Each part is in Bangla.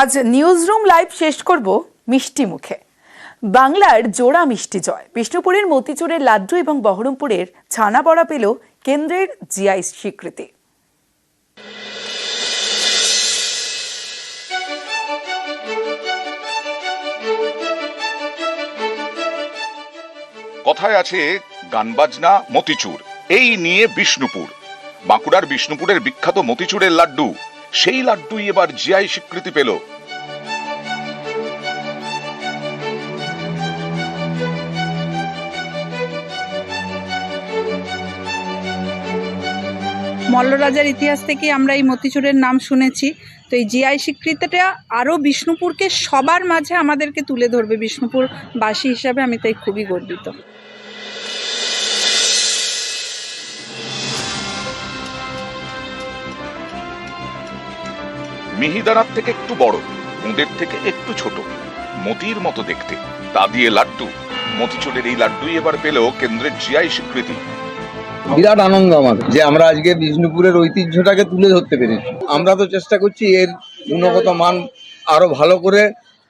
আজ নিউজ রুম লাইভ শেষ করব মিষ্টি মুখে। বাংলার জোড়া মিষ্টি জয়। বিষ্ণুপুরের মতিচুরের লাড্ডু এবং বহরমপুরের ছানা বড়া পেল কেন্দ্রের জিআই স্বীকৃতি। কথায় আছে গানবাজনা, মতিচুর। এই নিয়ে বিষ্ণুপুর। বাঁকুড়ার বিষ্ণুপুরের বিখ্যাত মতিচুরের লাড্ডু। সেই লাড্ডুই এবার জিআই স্বীকৃতি পেল। মল্লরাজার ইতিহাস থেকে আমরা এই মতিচুরের নাম শুনেছি। তো এই জিআই স্বীকৃতিটা আরও বিষ্ণুপুরকে সবার মাঝে আমাদেরকে তুলে ধরবে বিষ্ণুপুরবাসী হিসাবে, আমি তাই খুবই গর্বিত। মিহিদানার থেকে একটু বড় মুদের থেকে একটু ছোট। মতির মতো দেখতে। তা দিয়ে লাড্ডু। মতিচুরের এই লাড্ডুই এবার পেল কেন্দ্রের জিআই স্বীকৃতি। বিরাট আনন্দ আমার যে আমরা আজকে বিষ্ণুপুরের ঐতিহ্যটাকে তুলে ধরতে পেরেছি। আমরা তো চেষ্টা করছি এর গুণগত মান আরও ভালো করে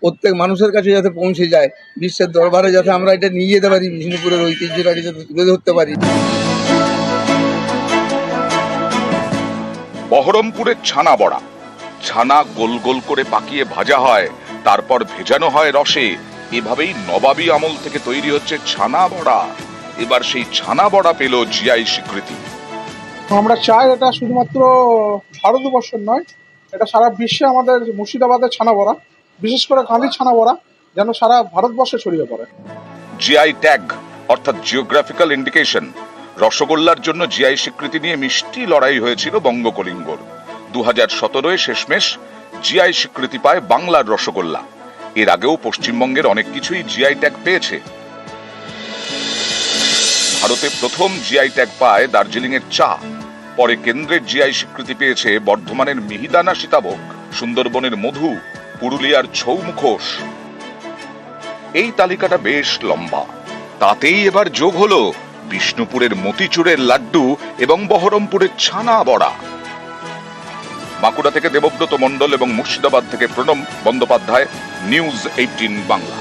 প্রত্যেক মানুষের কাছে যাতে পৌঁছে যায় বিশ্বের দরবারে যাতে আমরা এটা নিয়ে যেতে পারি বিষ্ণুপুরের ঐতিহ্যটাকে যাতে তুলে ধরতে পারি। বহরমপুরের ছানা বড়া ছানা গোল গোল করে পাকিয়ে ভাজা হয় তারপর ভেজানো হয় রসে। এভাবেই নবাবী আমল থেকে তৈরি হচ্ছে ছানা বড়া। এবার সেই ছানা বড়া পেল জিআই স্বীকৃতি। আমরা চাই এটা শুধুমাত্র ভারতবর্ষের নয় এটা সারা বিশ্বে আমাদের মুর্শিদাবাদের ছানা বড়া বিশেষ করে গান্ধী ছানা বড়া যেন সারা ভারতবর্ষে ছড়িয়ে পড়ে। জিআই ট্যাগ অর্থাৎ জিওগ্রাফিক্যাল ইন্ডিকেশন। রসগোল্লার জন্য জিআই স্বীকৃতি নিয়ে মিষ্টি লড়াই হয়েছিল বঙ্গকলিঙ্গর। দু হাজার সতেরোয় শেষমেশ জিআই স্বীকৃতি পায় বাংলার রসগোল্লা। এর আগেও পশ্চিমবঙ্গের অনেক কিছুই জিআই ট্যাগ পেয়েছে। ভারতে প্রথম জিআই ট্যাগ পায় দার্জিলিং এর চা। পরে কেন্দ্রের জিআই স্বীকৃতি পেয়েছে বর্ধমানের মিহিদানা সীতাভোগ, সুন্দরবনের মধু, পুরুলিয়ার ছৌ মুখোশ। এই তালিকাটা বেশ লম্বা। তাতেই এবার যোগ হলো বিষ্ণুপুরের মতিচুরের লাড্ডু এবং বহরমপুরের ছানা বড়া। বাঁকুড়া থেকে দেবব্রত মণ্ডল এবং মুর্শিদাবাদ থেকে প্রণব বন্দ্যোপাধ্যায় নিউজ এইটিন বাংলা।